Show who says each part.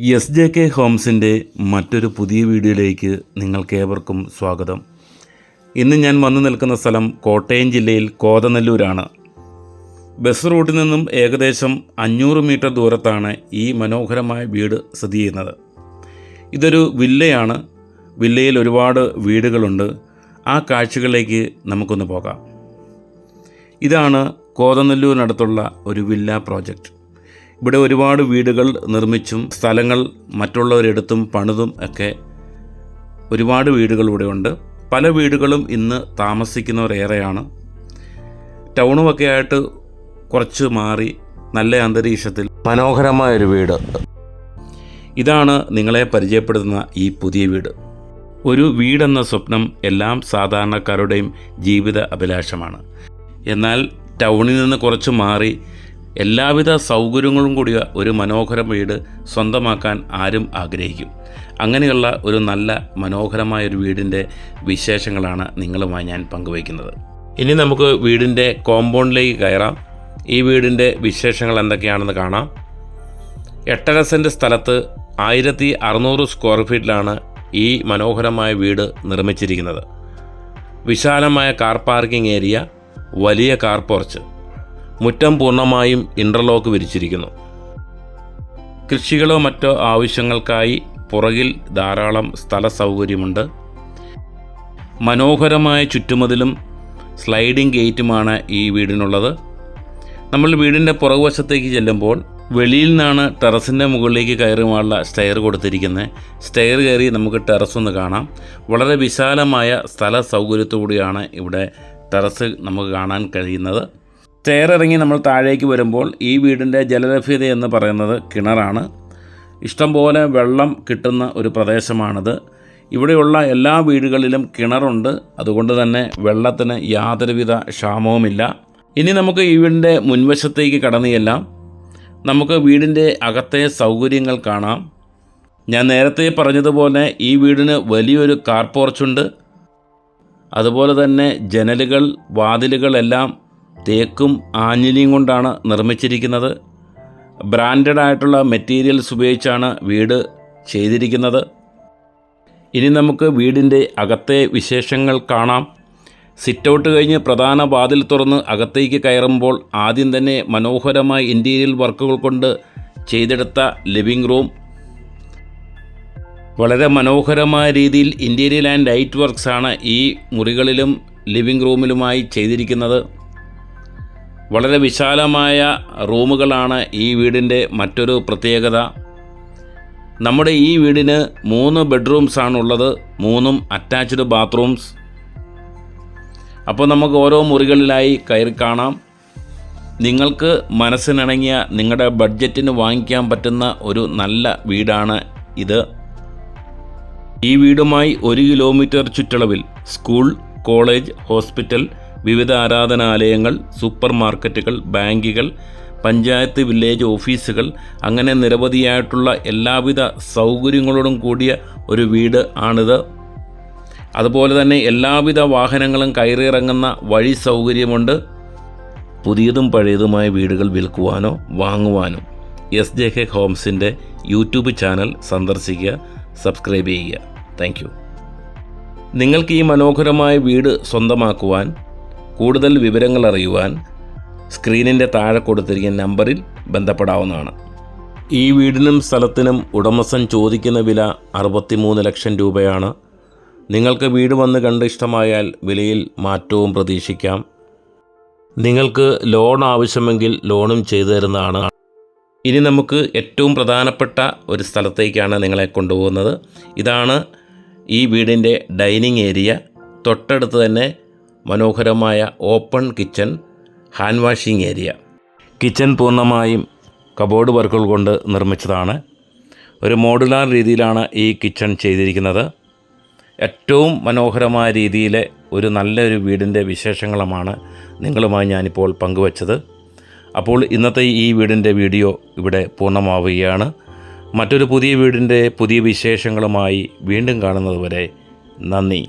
Speaker 1: S J K ഹോംസിന്റെ മറ്റൊരു പുതിയ വീഡിയോയിലേക്ക് നിങ്ങൾക്കേവർക്കും സ്വാഗതം. ഇന്ന് ഞാൻ വന്നു നിൽക്കുന്ന സ്ഥലം കോട്ടയം ജില്ലയിൽ കോതനല്ലൂരാണ്. ബസ് റൂട്ടിൽ നിന്നും ഏകദേശം അഞ്ഞൂറ് മീറ്റർ ദൂരത്താണ് ഈ മനോഹരമായ വീട് സ്ഥിതി ചെയ്യുന്നത്. ഇതൊരു വില്ലയാണ്. വില്ലയിൽ ഒരുപാട് വീടുകളുണ്ട്. ആ കാഴ്ചകളിലേക്ക് നമുക്കൊന്ന് പോകാം. ഇതാണ് കോതനല്ലൂരിനടുത്തുള്ള ഒരു വില്ല പ്രോജക്റ്റ്. ഇവിടെ ഒരുപാട് വീടുകൾ നിർമ്മിച്ചും സ്ഥലങ്ങൾ മറ്റുള്ളവരെടുത്തും പണിതും ഒക്കെ ഒരുപാട് വീടുകൾ ഇവിടെയുണ്ട് പല വീടുകളും ഇന്ന് താമസിക്കുന്നവരേറെയാണ്. ടൗണുമൊക്കെ ആയിട്ട് കുറച്ച് മാറി നല്ല അന്തരീക്ഷത്തിൽ. മനോഹരമായൊരു വീട്. ഇതാണ് നിങ്ങളെ പരിചയപ്പെടുത്തുന്ന ഈ പുതിയ വീട്. ഒരു വീടെന്ന സ്വപ്നം എല്ലാം സാധാരണക്കാരുടെയും ജീവിത അഭിലാഷമാണ്. എന്നാൽ ടൗണിൽ നിന്ന് കുറച്ച് മാറി എല്ലാവിധ സൗകര്യങ്ങളും കൂടിയ ഒരു മനോഹര വീട് സ്വന്തമാക്കാൻ ആരും ആഗ്രഹിക്കും. അങ്ങനെയുള്ള ഒരു നല്ല മനോഹരമായ ഒരു വീടിന്റെ വിശേഷങ്ങളാണ് നിങ്ങളുമായി ഞാൻ പങ്കുവയ്ക്കുന്നത്. ഇനി നമുക്ക് വീടിന്റെ കോമ്പൗണ്ടിലേക്ക് കയറാം. ഈ വീടിന്റെ വിശേഷങ്ങൾ എന്തൊക്കെയാണെന്ന് കാണാം. എട്ടര സെന്റ് സ്ഥലത്ത് ആയിരത്തി അറുന്നൂറ് സ്ക്വയർ ഫീറ്റിലാണ് ഈ മനോഹരമായ വീട് നിർമ്മിച്ചിരിക്കുന്നത്. വിശാലമായ കാർ പാർക്കിംഗ് ഏരിയ വലിയ കാർ പോർച്ച്. മുറ്റം പൂർണമായും ഇന്റർലോക്ക് വിരിച്ചിരിക്കുന്നു. കൃഷികളോ മറ്റോ ആവശ്യങ്ങൾക്കായി പുറകിൽ ധാരാളം സ്ഥല സൗകര്യമുണ്ട് മനോഹരമായ ചുറ്റുമതിലും സ്ലൈഡിംഗ് ഗേറ്റുമാണ് ഈ വീടിനുള്ളത്. നമ്മൾ വീടിന്റെ പുറകുവശത്തേക്ക് ചെല്ലുമ്പോൾ വെളിയിൽ നിന്നാണ് ടെറസിന്റെ മുകളിലേക്ക് കയറുവാനുള്ള സ്റ്റെയർ കൊടുത്തിരിക്കുന്നത്. സ്റ്റെയർ കയറി നമുക്ക് ടെറസ് ഒന്ന് കാണാം. വളരെ വിശാലമായ സ്ഥല സൗകര്യത്തോടെയാണ് ഇവിടെ ടെറസ് നമുക്ക് കാണാൻ കഴിയുന്നത്. ഇറങ്ങി നമ്മൾ താഴേക്ക് വരുമ്പോൾ ഈ വീടിന്റെ ജലലഭ്യത എന്ന് പറയുന്നത് കിണറാണ്. ഇഷ്ടംപോലെ വെള്ളം കിട്ടുന്ന ഒരു പ്രദേശമാണിത്. ഇവിടെയുള്ള എല്ലാ വീടുകളിലും കിണറുണ്ട്. അതുകൊണ്ട് തന്നെ വെള്ളത്തിന് യാതൊരുവിധ ക്ഷാമവുമില്ല. ഇനി നമുക്ക് ഈ വീടിന്റെ മുൻവശത്തേക്ക് കടന്നു ചെല്ലാം. നമുക്ക് വീടിന്റെ അകത്തെ സൗകര്യങ്ങൾ കാണാം. ഞാൻ നേരത്തെ പറഞ്ഞതുപോലെ ഈ വീടിന് വലിയൊരു കാർ പോർച്ചുണ്ട് അതുപോലെ തന്നെ ജനലുകൾ വാതിലുകളെല്ലാം തേക്കും ആഞ്ഞിലിയും കൊണ്ടാണ് നിർമ്മിച്ചിരിക്കുന്നത്. ബ്രാൻഡഡ് ആയിട്ടുള്ള മെറ്റീരിയൽസ് ഉപയോഗിച്ചാണ് വീട് ചെയ്തിരിക്കുന്നത്. ഇനി നമുക്ക് വീടിന്റെ അകത്തെ വിശേഷങ്ങൾ കാണാം. സിറ്റൗട്ട് കഴിഞ്ഞ് പ്രധാന വാതിൽ തുറന്ന് അകത്തേക്ക് കയറുമ്പോൾ ആദ്യം തന്നെ മനോഹരമായ ഇന്റീരിയൽ വർക്കുകൾ കൊണ്ട് ചെയ്തെടുത്ത ലിവിംഗ് റൂം. വളരെ മനോഹരമായ രീതിയിൽ ഇന്റീരിയൽ ആൻഡ് ലൈറ്റ് വർക്ക്സാണ് ഈ മുറികളിലും ലിവിംഗ് റൂമിലുമായി ചെയ്തിരിക്കുന്നത്. വളരെ വിശാലമായ റൂമുകളാണ് ഈ വീടിന്റെ മറ്റൊരു പ്രത്യേകത. നമ്മുടെ ഈ വീടിന് മൂന്ന് ബെഡ്റൂംസ് ഉള്ളത് മൂന്നും അറ്റാച്ച്ഡ് ബാത്റൂംസ് അപ്പോൾ നമുക്ക് ഓരോ മുറികളിലായി കയറി കാണാം. നിങ്ങൾക്ക് മനസ്സിനിണങ്ങിയ നിങ്ങളുടെ ബഡ്ജറ്റിന് വാങ്ങിക്കാൻ പറ്റുന്ന ഒരു നല്ല വീടാണ് ഇത്. ഈ വീടുമായി ഒരു കിലോമീറ്റർ ചുറ്റളവിൽ സ്കൂൾ കോളേജ് ഹോസ്പിറ്റൽ വിവിധ ആരാധനാലയങ്ങൾ സൂപ്പർ മാർക്കറ്റുകൾ ബാങ്കുകൾ പഞ്ചായത്ത് വില്ലേജ് ഓഫീസുകൾ അങ്ങനെ നിരവധിയായിട്ടുള്ള എല്ലാവിധ സൗകര്യങ്ങളോടും കൂടിയ ഒരു വീട് ആണിത്. അതുപോലെ തന്നെ എല്ലാവിധ വാഹനങ്ങളും കയറിയിറങ്ങുന്ന വഴി സൗകര്യമുണ്ട്. പുതിയതും പഴയതുമായ വീടുകൾ വിൽക്കുവാനോ വാങ്ങുവാനോ എസ് ജെ കെ ഹോംസിന്റെ യൂട്യൂബ് ചാനൽ സന്ദർശിക്കുക സബ്സ്ക്രൈബ് ചെയ്യുക. താങ്ക് നിങ്ങൾക്ക് ഈ മനോഹരമായ വീട് സ്വന്തമാക്കുവാൻ കൂടുതൽ വിവരങ്ങൾ അറിയുവാൻ സ്ക്രീനിന്റെ താഴെ കൊടുത്തിരിക്കുന്ന നമ്പറിൽ ബന്ധപ്പെടാവുന്നതാണ്. ഈ വീടിനും സ്ഥലത്തിനും ഉടമസ്ഥൻ ചോദിക്കുന്ന വില അറുപത്തിമൂന്ന് ലക്ഷം രൂപയാണ്. നിങ്ങൾക്ക് വീട് വന്ന് കണ്ട് ഇഷ്ടമായാൽ വിലയിൽ മാറ്റവും പ്രതീക്ഷിക്കാം. നിങ്ങൾക്ക് ലോൺ ആവശ്യമെങ്കിൽ ലോണും ചെയ്തു തരുന്നതാണ്. ഇനി നമുക്ക് ഏറ്റവും പ്രധാനപ്പെട്ട ഒരു സ്ഥലത്തേക്കാണ് നിങ്ങളെ കൊണ്ടുപോകുന്നത്. ഇതാണ് ഈ വീടിന്റെ ഡൈനിങ് ഏരിയ. തൊട്ടടുത്ത് തന്നെ മനോഹരമായ open kitchen hand washing area. Kitchen പൂർണമായും കബോർഡ് വർക്കുകൾ കൊണ്ട് നിർമ്മിച്ചതാണ്. ഒരു മോഡുലാർ രീതിയിലാണ് ഈ കിച്ചൺ ചെയ്തിരിക്കുന്നത്. ഏറ്റവും മനോഹരമായ രീതിയിലെ ഒരു നല്ലൊരു വീടിന്റെ വിശേഷങ്ങളുമാണ് നിങ്ങളുമായി ഞാനിപ്പോൾ പങ്കുവച്ചത്. അപ്പോൾ ഇന്നത്തെ ഈ വീടിന്റെ വീഡിയോ ഇവിടെ പൂർണമാവുകയാണ്. മറ്റൊരു പുതിയ വീടിന്റെ പുതിയ വിശേഷങ്ങളുമായി വീണ്ടും കാണുന്നതുവരെ നന്ദി.